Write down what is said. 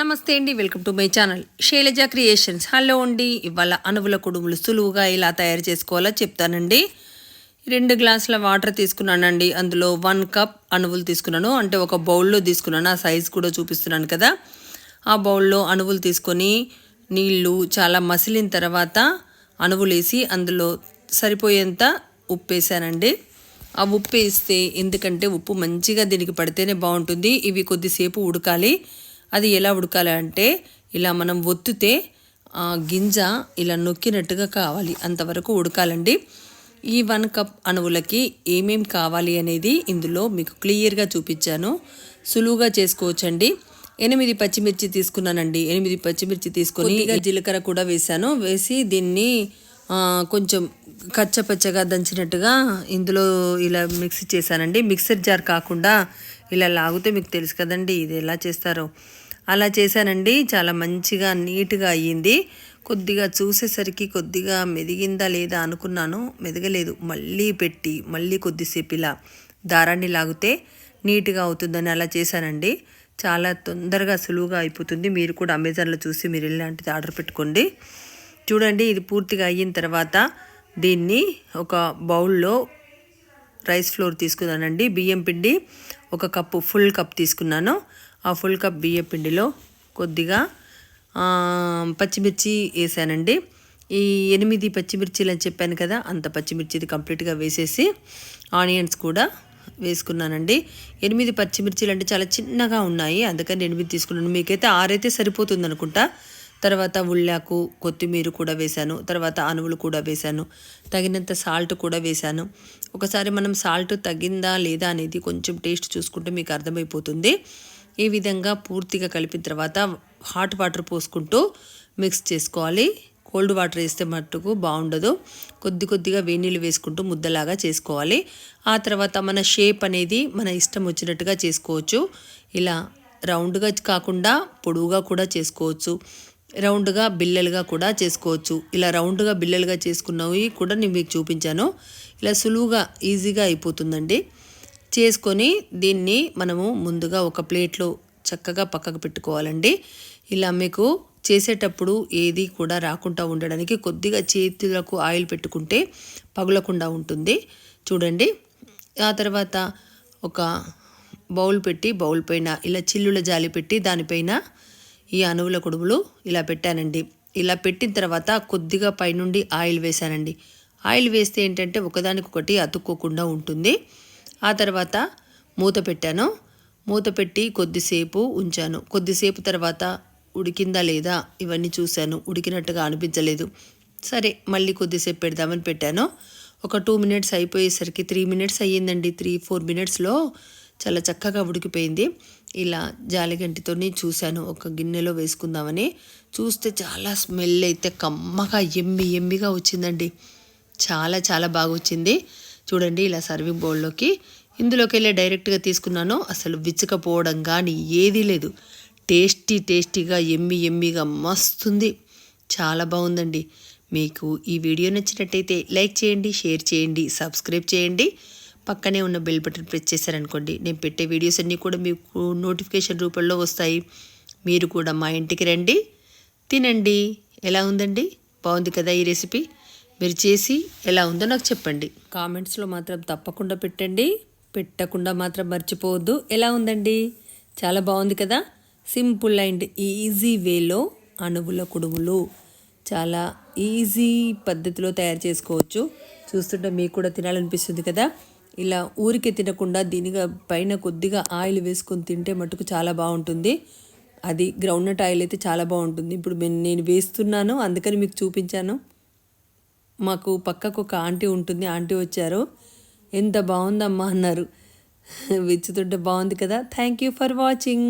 నమస్తే అండి welcome to my channel. Shailaja creations. Hello అండి ఇవాళ అనువుల కుడుములు సులువుగా ఇలా తయారు చేసుకోవాలో చెప్తానండి. రెండు గ్లాసుల వాటర్ తీసుకున్నానండి. అందులో వన్ కప్ అణువులు తీసుకున్నాను. అంటే ఒక బౌల్లో తీసుకున్నాను. ఆ సైజ్ కూడా చూపిస్తున్నాను కదా. ఆ బౌల్లో అణువులు తీసుకొని నీళ్ళు చాలా మసిలిన తర్వాత అణువులు వేసి అందులో సరిపోయేంత ఉప్పు వేసానండి ఆ ఉప్పు వేస్తే ఎందుకంటే ఉప్పు మంచిగా దీనికి పడితేనే బాగుంటుంది. ఇవి కొద్దిసేపు ఉడకాలి. అది ఎలా ఉడకాలి అంటే ఇలా మనం ఒత్తితే గింజ ఇలా నొక్కినట్టుగా కావాలి అంతవరకు ఉడకాలండి. ఈ వన్ కప్ అణువులకి ఏమేం కావాలి అనేది ఇందులో మీకు క్లియర్గా చూపించాను. సులువుగా చేసుకోవచ్చండి. ఎనిమిది పచ్చిమిర్చి తీసుకున్నానండి. ఎనిమిది పచ్చిమిర్చి తీసుకొని జీలకర్ర కూడా వేసాను. వేసి దీన్ని కొంచెం కచ్చపచ్చగా దంచినట్టుగా ఇందులో ఇలా మిక్సీ చేశానండి. మిక్సర్ జార్ కాకుండా ఇలా లాగితే మీకు తెలుసు కదండి ఇది ఎలా చేస్తారో. అలా చేశానండి. చాలా మంచిగా నీట్గా అయ్యింది. కొద్దిగా చూసేసరికి కొద్దిగా మెదిగిందా లేదా అనుకున్నాను. మెదగలేదు. మళ్ళీ పెట్టి మళ్ళీ కొద్దిసేపు ఇలా దారాన్ని లాగితే నీట్గా అవుతుందని అలా చేశానండి. చాలా తొందరగా సులువుగా అయిపోతుంది. మీరు కూడా అమెజాన్లో చూసి మీరు ఇలాంటిది ఆర్డర్ పెట్టుకోండి. చూడండి ఇది పూర్తిగా అయిన తర్వాత దీన్ని ఒక బౌల్లో రైస్ ఫ్లోర్ తీసుకున్నానండి బియ్యం పిండి ఒక కప్పు ఫుల్ కప్ తీసుకున్నాను. ఆ ఫుల్ కప్ బియ్యం పిండిలో కొద్దిగా పచ్చిమిర్చి వేసానండి. ఈ ఎనిమిది పచ్చిమిర్చిలు అని చెప్పాను కదా అంత పచ్చిమిర్చిది కంప్లీట్గా వేసేసి ఆనియన్స్ కూడా వేసుకున్నానండి. ఎనిమిది పచ్చిమిర్చిలు అంటే చాలా చిన్నగా ఉన్నాయి అందుకని ఎనిమిది తీసుకున్నాను. మీకైతే ఆరైతే సరిపోతుంది అనుకుంటా తర్వాత ఉళ్ళాకు కొత్తిమీర కూడా వేశాను తర్వాత అనువులు కూడా వేశాను తగినంత సాల్ట్ కూడా వేశాను. ఒకసారి మనం సాల్ట్ తగ్గిందా లేదా అనేది కొంచెం టేస్ట్ చూసుకుంటే మీకు అర్థమైపోతుంది. ఈ విధంగా పూర్తిగా కలిపిన తర్వాత హాట్ వాటర్ పోసుకుంటూ మిక్స్ చేసుకోవాలి. కోల్డ్ వాటర్ వేస్తే మట్టుకు బాగుండదు. కొద్ది కొద్దిగా వేణీళ్ళు వేసుకుంటూ ముద్దలాగా చేసుకోవాలి. ఆ తర్వాత మన షేప్ అనేది మన ఇష్టం వచ్చినట్టుగా చేసుకోవచ్చు. ఇలా రౌండ్గా కాకుండా పొడవుగా కూడా చేసుకోవచ్చు. రౌండ్గా బిల్లలుగా కూడా చేసుకోవచ్చు. ఇలా రౌండ్గా బిల్లలుగా చేసుకున్నవి కూడా నేను మీకు చూపించాను. ఇలా సులువుగా ఈజీగా అయిపోతుందండి. చేసుకొని దీన్ని మనము ముందుగా ఒక ప్లేట్లో చక్కగా పక్కకు పెట్టుకోవాలండి. ఇలా మీకు చేసేటప్పుడు ఏది కూడా రాకుండా ఉండడానికి కొద్దిగా చేతులకు ఆయిల్ పెట్టుకుంటే పగులకుండా ఉంటుంది. చూడండి. ఆ తర్వాత ఒక బౌల్ పెట్టి బౌల్ పైన ఇలా చిల్లుల జాలి పెట్టి దానిపైన ఈ అణువుల కొడుములు ఇలా పెట్టానండి. ఇలా పెట్టిన తర్వాత కొద్దిగా పైనుండి ఆయిల్ వేశానండి. ఆయిల్ వేస్తే ఏంటంటే ఒకదానికొకటి అతుక్కోకుండా ఉంటుంది. ఆ తర్వాత మూత పెట్టాను. మూత పెట్టి కొద్దిసేపు ఉంచాను. కొద్దిసేపు తర్వాత ఉడికిందా లేదా ఇవన్నీ చూశాను. ఉడికినట్టుగా అనిపించలేదు. సరే మళ్ళీ కొద్దిసేపు పెడదామని పెట్టాను. ఒక టూ మినిట్స్ అయిపోయేసరికి త్రీ మినిట్స్ అయ్యిందండి. త్రీ ఫోర్ మినిట్స్లో చాలా చక్కగా ఉడికిపోయింది. ఇలా జాలిగంటితో చూశాను. ఒక గిన్నెలో వేసుకుందామని. చూస్తే చాలా స్మెల్ అయితే కమ్మగా ఎమ్మి ఎమ్మిగా వచ్చిందండి. చాలా చాలా బాగా వచ్చింది చూడండి ఇలా సర్వింగ్ బౌల్లోకి. ఇందులోకి వెళ్ళి డైరెక్ట్గా తీసుకున్నాను. అసలు విచ్చకపోవడం కానీ ఏదీ లేదు. టేస్టీ టేస్టీగా ఎమ్మి ఎమ్మిగా మస్తుంది. చాలా బాగుందండి. మీకు ఈ వీడియో నచ్చినట్టయితే లైక్ చేయండి షేర్ చేయండి సబ్స్క్రైబ్ చేయండి. పక్కనే ఉన్న బెల్ బటన్ ప్రెస్ చేశారనుకోండి నేను పెట్టే వీడియోస్ అన్నీ కూడా మీకు నోటిఫికేషన్ రూపంలో వస్తాయి. మీరు కూడా మా ఇంటికి రండి తినండి. ఎలా ఉందండి? బాగుంది కదా ఈ రెసిపీ మీరు చేసి ఎలా ఉందో నాకు చెప్పండి. కామెంట్స్లో మాత్రం తప్పకుండా పెట్టండి. పెట్టకుండా మాత్రం మర్చిపోవద్దు. ఎలా ఉందండి? చాలా బాగుంది కదా? సింపుల్ అండ్ ఈజీ వేలో అణువుల కుడుములు చాలా ఈజీ పద్ధతిలో తయారు చేసుకోవచ్చు. చూస్తుంటే మీకు కూడా తినాలనిపిస్తుంది కదా? ఇలా ఊరికే తినకుండా దీనిగా పైన కొద్దిగా ఆయిల్ వేసుకొని తింటే మటుకు చాలా బాగుంటుంది. అది గ్రౌండ్నట్ ఆయిల్ అయితే చాలా బాగుంటుంది. ఇప్పుడు నేను వేస్తున్నాను అందుకని మీకు చూపించాను. మాకు పక్కకు ఒక ఆంటీ ఉంటుంది ఆంటీ వచ్చారు. ఎంత బాగుందమ్మా అన్నారు. విచ్చుతుంటే బాగుంది కదా. Thank you for watching